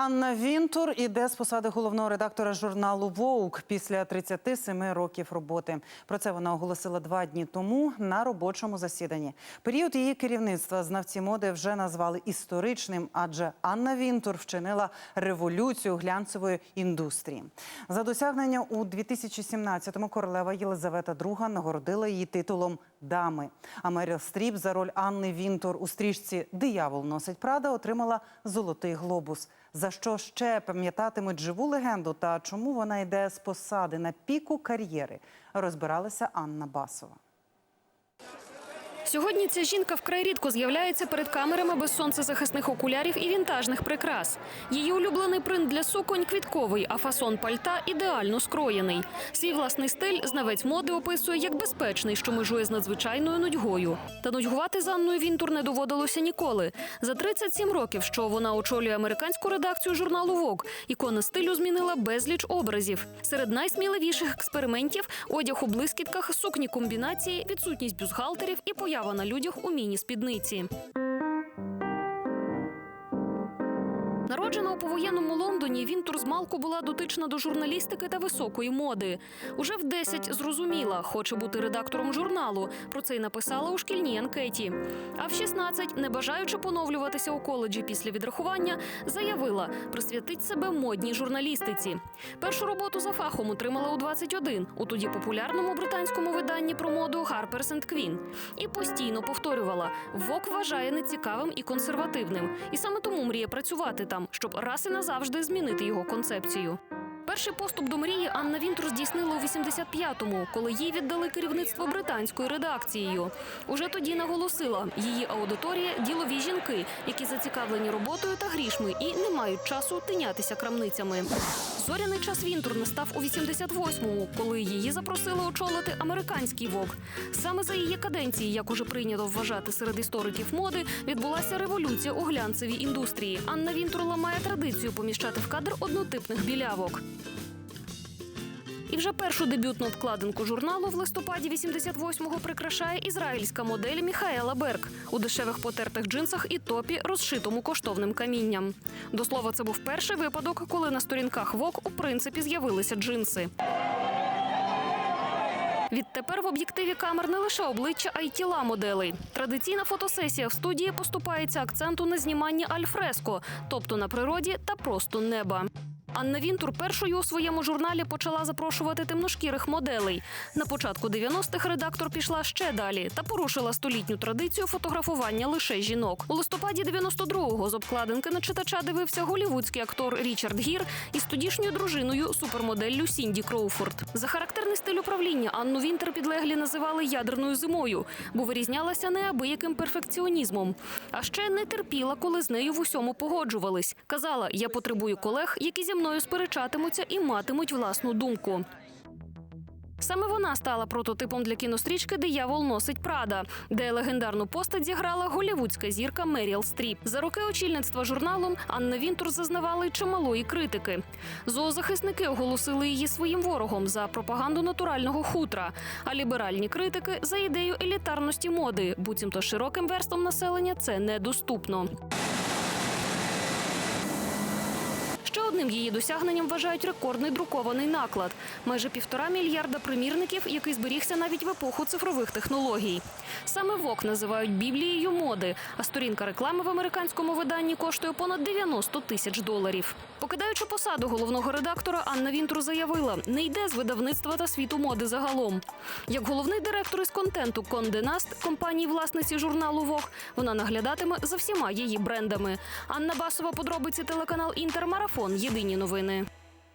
Анна Вінтур іде з посади головного редактора журналу Vogue після 37 років роботи. Про це вона оголосила два дні тому на робочому засіданні. Період її керівництва знавці моди вже назвали історичним, адже Анна Вінтур вчинила революцію глянцевої індустрії. За досягнення у 2017-му королева Єлизавета II нагородила її титулом дами. А Меріл Стріп за роль Анни Вінтур у стрічці Диявол носить Прада отримала золотий глобус. За що ще пам'ятатимуть живу легенду та чому вона йде з посади на піку кар'єри, розбиралася Анна Басова. Сьогодні ця жінка вкрай рідко з'являється перед камерами без сонцезахисних окулярів і вінтажних прикрас. Її улюблений принт для суконь квітковий, а фасон пальта ідеально скроєний. Свій власний стиль знавець моди описує як безпечний, що межує з надзвичайною нудьгою. Та нудьгувати з Анною Вінтур не доводилося ніколи. За 37 років, що вона очолює американську редакцію журналу Vogue, ікона стилю змінила безліч образів. Серед найсміливіших експериментів одяг у блискітках, сукні комбінації, відсутність бюстгальтерів і поява на людях у міні-спідниці. Народжена у повоєнному Лондоні, Вінтур з малку була дотична до журналістики та високої моди. Уже в 10 зрозуміла, хоче бути редактором журналу. Про це й написала у шкільній анкеті. А в 16, не бажаючи поновлюватися у коледжі після відрахування, заявила, присвятить себе модній журналістиці. Першу роботу за фахом отримала у 21, у тоді популярному британському виданні про моду Harper's Queen. І постійно повторювала: ВОК вважає нецікавим і консервативним. І саме тому мріє працювати там, щоб раз і назавжди змінити його концепцію. Перший поступ до мрії Анна Вінтур здійснила у 85-му, коли їй віддали керівництво британською редакцією. Уже тоді наголосила, її аудиторія ділові жінки, які зацікавлені роботою та грішми і не мають часу тинятися крамницями. Зоряний час Вінтур настав у 88-му, коли її запросили очолити американський ВОК. Саме за її каденції, як уже прийнято вважати серед істориків моди, відбулася революція у глянцевій індустрії. Анна Вінтур ламає традицію поміщати в кадр однотипних білявок. І вже першу дебютну обкладинку журналу в листопаді 88-го прикрашає ізраїльська модель Міхаела Берг у дешевих потертих джинсах і топі, розшитому коштовним камінням. До слова, це був перший випадок, коли на сторінках ВОК у принципі з'явилися джинси. Відтепер в об'єктиві камер не лише обличчя, а й тіла моделей. Традиційна фотосесія в студії поступається акценту на зніманні альфреско, тобто на природі та просто неба. Анна Вінтур першою у своєму журналі почала запрошувати темношкірих моделей. На початку 90-х редактор пішла ще далі та порушила столітню традицію фотографування лише жінок. У листопаді 92-го з обкладинки на читача дивився голівудський актор Річард Гір із тодішньою дружиною супермоделлю Сінді Кроуфорд. За характерний стиль управління Анну Вінтер підлеглі називали ядерною зимою, бо вирізнялася неабияким перфекціонізмом. А ще не терпіла, коли з нею в усьому погоджувались. Казала, я потребую колег, які зі мною сперечатимуться і матимуть власну думку. Саме вона стала прототипом для кінострічки Диявол носить Прада, де легендарну постать зіграла голівудська зірка Меріл Стріп. За роки очільництва журналом Анна Вінтур зазнавала й чималої критики. Зоозахисники оголосили її своїм ворогом за пропаганду натурального хутра, а ліберальні критики за ідею елітарності моди, буцімто широким верствам населення це недоступно. Ще одним її досягненням вважають рекордний друкований наклад майже півтора мільярда примірників, який зберігся навіть в епоху цифрових технологій. Саме ВОК називають біблією моди, а сторінка реклами в американському виданні коштує понад 90 тисяч доларів. Покидаючи посаду головного редактора, Анна Вінтур заявила, не йде з видавництва та світу моди загалом. Як головний директор із контенту Конденаст компанії власниці журналу Вог вона наглядатиме за всіма її брендами. Анна Басова, подробиці телеканал Інтермарафон. Єдині новини.